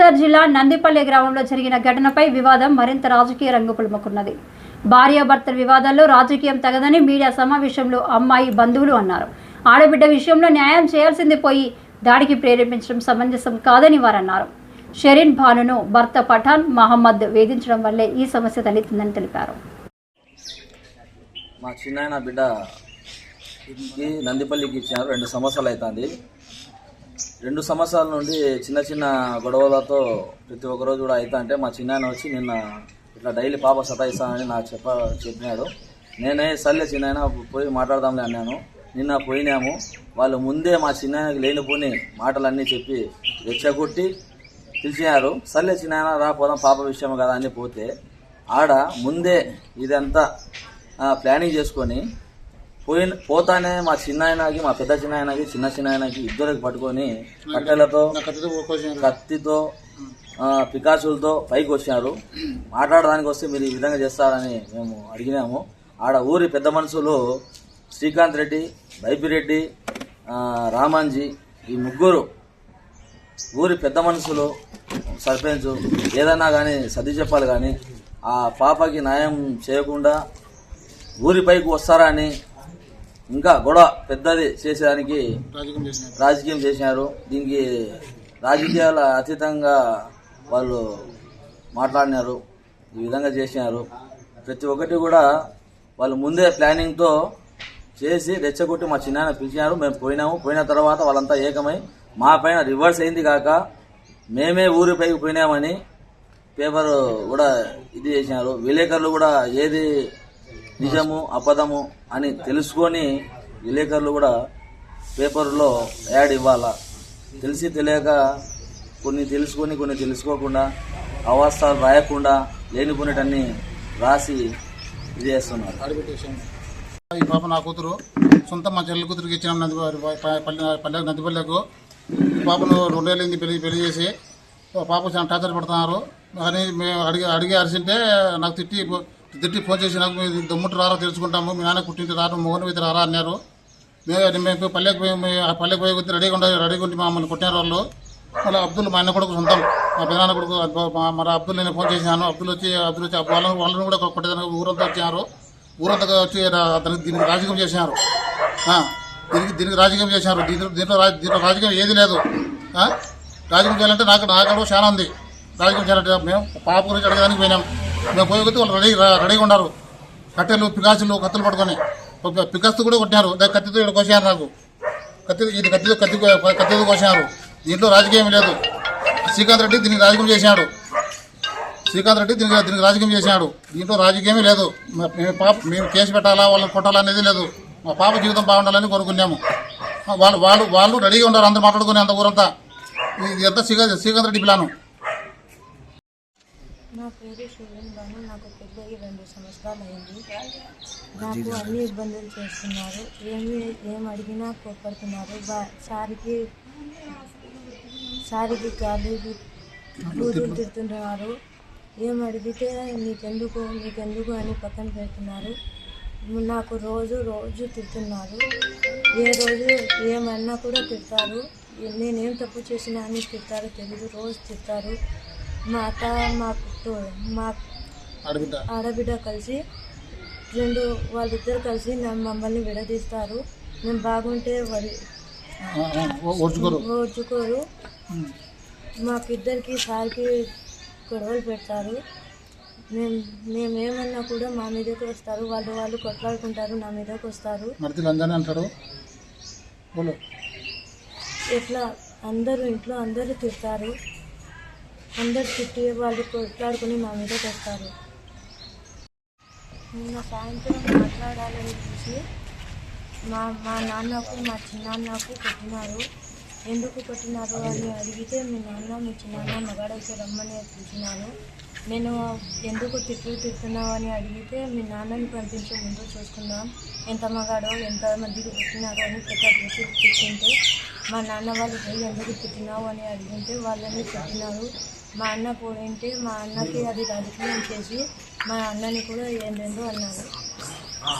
వైఎస్ఆర్ జిల్లా నందిపల్లి గ్రామంలో జరిగిన ఘటనపై వివాదం మరింత రాజకీయ రంగు పులుముకున్నది. భార్యాభర్తల వివాదాల్లో రాజకీయం తగదని మీడియా సమావేశంలో అమ్మాయి బంధువులు అన్నారు. ఆడబిడ్డ విషయంలో న్యాయం చేయాల్సింది పోయి దాడికి ప్రేరేపించడం సమంజసం కాదని వారన్నారు. షెరీన్ భానును భర్త పఠాన్ మహమ్మద్ వేధించడం వల్లే ఈ సమస్య తలెత్తిందని తెలిపారు. మా చిన్నాయన బిడ్డ నందిపల్లికి ఇచ్చినారు రెండు సంవత్సరాలు అవుతుంది. రెండు సంవత్సరాల నుండి చిన్న చిన్న గొడవలతో ప్రతి ఒక్కరోజు కూడా అవుతా అంటే మా చిన్నాయన వచ్చి నిన్న ఇట్లా డైలీ పాప సతాయిస్తానని నాకు చెప్ప చెప్పినాడు. నేనే సర్లే చిన్నాయన పోయి మాట్లాడదాంలే అన్నాను. నిన్న పోయినాము. వాళ్ళు ముందే మా చిన్నాయనకి లేనిపోని మాటలన్నీ చెప్పి రెచ్చగొట్టి పిలిచినారు. సర్లే చిన్నాయన రా పోదాం పాప విషయం కదా అని పోతే ఆడ ముందే ఇదంతా ప్లానింగ్ చేసుకొని పోయిన పోతానే మా చిన్నాయనకి మా పెద్ద చిన్నాయనకి చిన్న చిన్నాయనకి ఇద్దరికి పట్టుకొని కట్టెలతో కత్తితో పికాసులతో పైకి వచ్చినారు మాట్లాడడానికి వస్తే మీరు ఈ విధంగా చేస్తారని మేము అడిగినాము. ఆడ ఊరి పెద్ద మనుషులు శ్రీకాంత్ రెడ్డి బైపిరెడ్డి రామాంజీ ఈ ముగ్గురు ఊరి పెద్ద మనుషులు సర్పంచ్ ఏదన్నా కానీ సర్ది చెప్పాలి కానీ ఆ పాపకి న్యాయం చేయకుండా ఊరిపైకి వస్తారని ఇంకా గొడవ పెద్దది చేసేదానికి రాజకీయం చేసినారు. దీనికి రాజకీయాల అతీతంగా వాళ్ళు మాట్లాడినారు. ఈ విధంగా చేసినారు. ప్రతి ఒక్కటి కూడా వాళ్ళు ముందే ప్లానింగ్తో చేసి రెచ్చగొట్టి మా చిన్నాయన పిలిచినారు. మేము పోయినాము. పోయిన తర్వాత వాళ్ళంతా ఏకమై మా పైన రివర్స్ అయింది కాక మేమే ఊరి పైకి పోయినామని పేపర్ కూడా ఇది చేసినారు. విలేకరులు కూడా ఏది నిజము అబద్ధము అని తెలుసుకొని విలేకరులు కూడా పేపర్లో యాడ్ ఇవ్వాలా. తెలిసి తెలియక కొన్ని తెలుసుకొని కొన్ని తెలుసుకోకుండా అవాస్తాలు రాయకుండా లేనిపోయినటన్ని రాసి ఇది చేస్తున్నారు. ఈ పాప నా కూతురు సొంత మా చెల్లి కూతురికి ఇచ్చిన నది పల్లె పల్లె నందిపల్లెకు ఈ పాపను రెండేళ్ళింది పెళ్ళి పెళ్ళి చేసి పాప చాలా టార్చర్ పడుతున్నారు. కానీ మేము అడిగి అడిగి అరిసింటే నాకు తిట్టి తిట్టి ఫోన్ చేసి నాకు మీరు దమ్ముట్టు రారా తెలుసుకుంటాము. మీ నాన్న కుట్టింటి రారు మోహన్ మీద రారా అన్నారు. మేము మేము పల్లెకి పోయి మేము ఆ పల్లెకి పోయి కొద్ది రెడీగా ఉండాలి రెడీగా ఉండి మమ్మల్ని కొట్టినారు వాళ్ళు. మళ్ళీ అబ్దుల్ మా అన్న కొడుకు సొంతం. మా పెదనాన్న కొడుకు మరి అబ్దుల్ నేను ఫోన్ చేశాను. అబ్దుల్ వచ్చి అబ్దుల్ వచ్చి వాళ్ళని వాళ్ళని కూడా కొట్టేదానికి ఊరంతా వచ్చారు. ఊరంతా వచ్చి అతనికి దీనికి రాజకీయం చేసినారు దీనికి దీనికి రాజకీయం చేశారు. దీంట్లో దీంట్లో దీంట్లో రాజకీయం ఏది లేదు. రాజకీయం చేయాలంటే నాకు నాకు చాలా ఉంది. రాజకీయం చేయాలంటే మేము పాప గురించి అడగడానికి పోయినాం. మేము పోయి కొద్దీ వాళ్ళు రెడీ రెడీగా ఉన్నారు. కట్టెలు పికాసులు కత్తులు పట్టుకొని. ఒక పికాస్తు కూడా కొట్టినారు. దాని కత్తితో ఇక్కడ కోసారు నాకు. కత్తి ఇది కత్తితో కత్తి కత్తితో కోసారు దీంట్లో రాజకీయం లేదు. శ్రీకాంత్ రెడ్డి దీనికి రాజకీయం చేశాడు. శ్రీకాంత్ రెడ్డి దీనికి దీనికి రాజకీయం చేశాడు. దీంట్లో రాజకీయమే లేదు. మేము పాప మేము కేసు పెట్టాలా వాళ్ళని కొట్టాలా అనేది లేదు. మా పాప జీవితం బాగుండాలని కోరుకున్నాము. వాళ్ళు వాళ్ళు వాళ్ళు రెడీగా ఉన్నారు. అందరూ మాట్లాడుకునే అంత ఊరంతా. ఇది ఎంత శ్రీకాంత్ శ్రీకాంత్ రెడ్డి ప్లాను? నా పేరు షూరిన్ బాను నాకు పెళ్ళయి అయింది నాకు అన్ని ఇబ్బందులు చేస్తున్నారు. ఏమి ఏం అడిగినా కోప్పడుతున్నారు. బా సారికి సారికి గాలికి కూతురు తిడుతున్నారు. ఏం అడిగితే నీకెందుకు నీకెందుకు అని పక్కన పెడుతున్నారు. నాకు రోజు రోజు తిడుతున్నారు. ఏ రోజు ఏమన్నా కూడా తిడతారు. నేనేం తప్పు చేసినా అని తిడతారో. తెలియదు రోజు తిడతారు. మా అత్త మా పుట్టు మా ఆడబిడ్డ. కలిసి రెండు వాళ్ళిద్దరు కలిసి మమ్మల్ని విడదీస్తారు. మేము బాగుంటే వడి ఓర్చుకోరు. మాకిద్దరికి సార్కి గొడవలు పెడతారు. మేము మేమేమన్నా కూడా మా మీదకి వస్తారు. వాళ్ళు వాళ్ళు కొట్లాడుకుంటారు నా మీదకి వస్తారు. బోలో. ఎట్లా? అందరూ ఇంట్లో అందరూ తిడతారు. అందరు తిట్టి వాళ్ళు కొట్లాడుకుని మా మీదకి వస్తారు. నిన్న సాయంత్రం మాట్లాడాలని చూసి మా మా నాన్నకు మా చిన్నాన్నకు కొట్టినారు. ఎందుకు కొట్టినారు అని అడిగితే మీ నాన్న మీ చిన్నాన్న మగాడైతే రమ్మని పిలిచినారు. నేను ఎందుకు తిట్లు తిడుతున్నావు అని అడిగితే మీ నాన్నని పంపించే ముందు చూసుకుందాం. ఎంత మగాడో ఎంత మందికి పుట్టినారో అని పెద్ద చూసి తిట్టింటే మా నాన్న వాళ్ళు పోయి ఎందుకు తిట్టినావు అని అడిగింటే వాళ్ళని తిట్టినారు మా అన్న పోయింటే మా అన్నకి అది రాజకీయం చేసి మా అన్నని కూడా ఏంటో అన్నారు.